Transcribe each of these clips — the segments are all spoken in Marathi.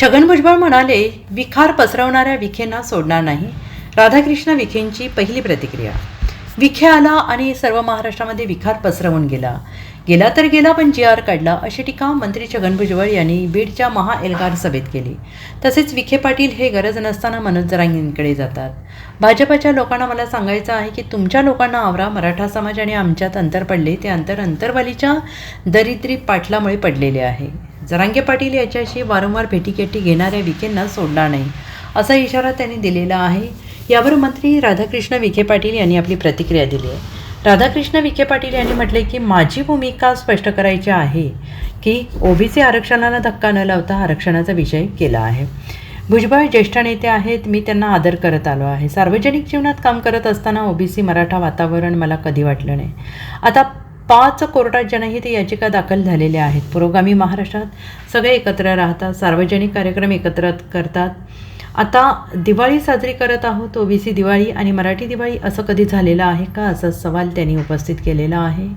छगन भुजबळ म्हणाले विखार पसरवणाऱ्या विखेंना सोडणार नाही. राधाकृष्ण विखेंची पहिली प्रतिक्रिया. विखे आला आणि सर्व महाराष्ट्रामध्ये विखार पसरवून गेला. गेला तर गेला पण जी आर काढला अशी टीका मंत्री छगन भुजबळ यांनी बीडच्या महाएल्गार सभेत केली. तसेच विखे पाटील हे गरज नसताना मनोज जरांगींकडे जातात. भाजपच्या लोकांना मला सांगायचं आहे की तुमच्या लोकांना आवरा मराठा समाज आणि आमच्यात अंतर पडले ते अंतर अंतरवालीच्या दरिद्री पाटलामुळे पडलेले आहे. जरांगे पाटील याच्याशी वारंवार भेटीकेटी घेणाऱ्या विखेंना सोडणार नाही असा इशारा त्यांनी दिलेला आहे. यावर मंत्री राधाकृष्ण विखे पाटील यांनी आपली प्रतिक्रिया दिली आहे. राधाकृष्ण विखे पाटील यांनी म्हटले की माझी भूमिका स्पष्ट करायची आहे की ओबीसी आरक्षणाला धक्का न लावता आरक्षणाचा विषय केला आहे. भुजबळ ज्येष्ठ नेते आहेत मी त्यांना आदर करत आलो आहे. सार्वजनिक जीवनात काम करत असताना ओबीसी मराठा वातावरण मला कधी वाटलं नाही. आता पाच कोर्टात जनहित याचिका दाखल झालेल्या आहेत. पुरोगामी महाराष्ट्रात सगळे एकत्र राहतात सार्वजनिक कार्यक्रम एकत्र करतात. आता दिवाळी साजरी करत आहोत ओबीसी दिवाळी आणि मराठी दिवाळी असं कधी झालेलं आहे का? असा सवाल त्यांनी उपस्थित केलेला आहे.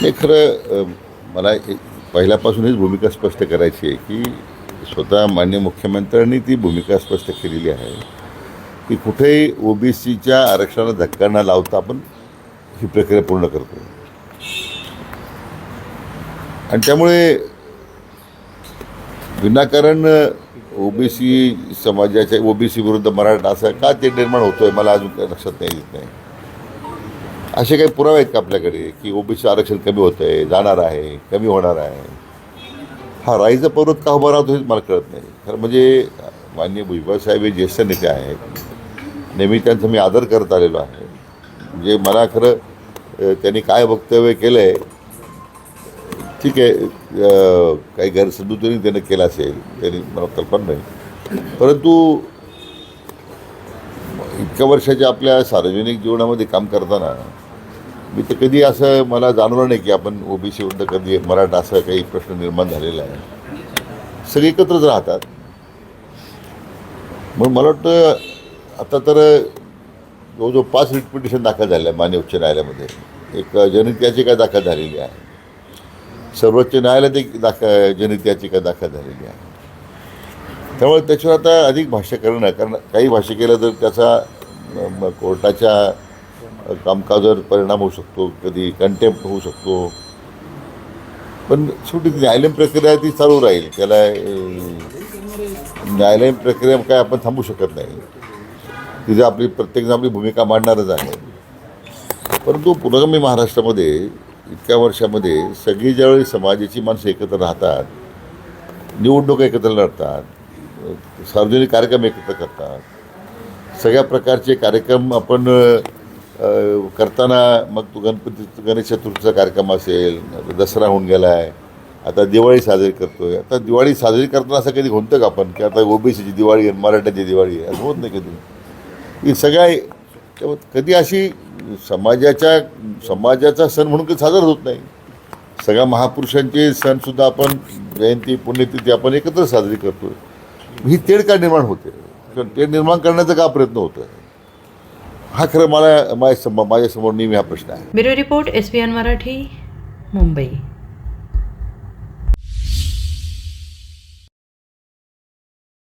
नाही खरं मला एक- पहिल्यापासूनच भूमिका स्पष्ट करायची आहे की स्वतः मान्य मुख्यमंत्र्यांनी ती भूमिका स्पष्ट केलेली आहे. की कुठेही ओबीसीच्या आरक्षणाला धक्का न लावता आपण ही प्रक्रिया पूर्ण करतो. आणि त्यामुळे विनाकारण ओबीसी समाजाच्या ओबीसी विरुद्ध मराठा असं का ते निर्माण होतोय मला अजून काही लक्षात नाही येत नाही. असे काही पुरावे आहेत का आपल्याकडे की ओबीसी आरक्षण कमी होत आहे जाणार आहे कमी होणार आहे? हा राईचा पर्वत का उभा राहतो हेच मला कळत नाही. खरं म्हणजे माननीय भुजबळ साहेब हे ज्येष्ठ नेते आहेत. नेहमी त्यांचा मी आदर करत आलेलो आहे. म्हणजे मला खरं त्यांनी काय वक्तव्य केलं आहे ठीक आहे काही गैरसमजुतीने त्यानं केलं असेल त्यांनी मला कल्पना नाही. परंतु इतक्या वर्षाच्या आपल्या सार्वजनिक जीवनामध्ये काम करताना मी तर कधी असं मला जाणवलं नाही की आपण ओबीसी विरुद्ध कधी मराठा असं काही प्रश्न निर्माण झालेला आहे. सगळे एकत्रच राहतात. मग मला वाटतं आता तर जवळजवळ पाच रिट पिटिशन दाखल झाले आहे मान्य उच्च न्यायालयामध्ये एक जनहित याचिका दाखल झालेली आहे. सर्वोच्च न्यायालयात एक दाखल जनहित याचिका दाखल झालेली आहे. त्यामुळे त्याच्यावर आता अधिक भाष्य करणं कारण काही भाष्य केलं तर त्याचा कोर्टाच्या कामकाजावर परिणाम होऊ शकतो कधी कंटेम्प्ट होऊ शकतो. पण शेवटी न्यायालयीन प्रक्रिया ती चालू राहील. त्याला न्यायालयीन प्रक्रिया काय आपण थांबू शकत नाही. तिथे आपली प्रत्येकजण आपली भूमिका मांडणारच आहे. परंतु पुरोगामी महाराष्ट्रामध्ये इतक्या वर्षामध्ये सगळी ज्यावेळी समाजाची माणसं एकत्र राहतात निवडणूक एकत्र लढतात सार्वजनिक कार्यक्रम एकत्र करतात सगळ्या प्रकारचे कार्यक्रम आपण करताना मग तो गणपती गणेश चतुर्थीचा कार्यक्रम असेल दसरा होऊन गेला आहे आता दिवाळी साजरी करतो आहे आता दिवाळी साजरी करताना असं कधी म्हणतं का आपण की आता ओबीसीची दिवाळी आहे मराठ्याची दिवाळी आहे असं होत नाही कधी? ही सगळ्या कधी अशी समाजाच्या समाजाचा सण म्हणून काही साजरा होत नाही. सगळ्या महापुरुषांचे सणसुद्धा आपण जयंती पुण्यतिथी आपण एकत्र साजरी करतो ही तेढ का निर्माण होते? कारण तेढ निर्माण करण्याचा का प्रयत्न होतो हा खरं मला माझ्या माझ्यासमोर नेहमी हा प्रश्न आहे. Bureau report S P N Marathi Mumbai.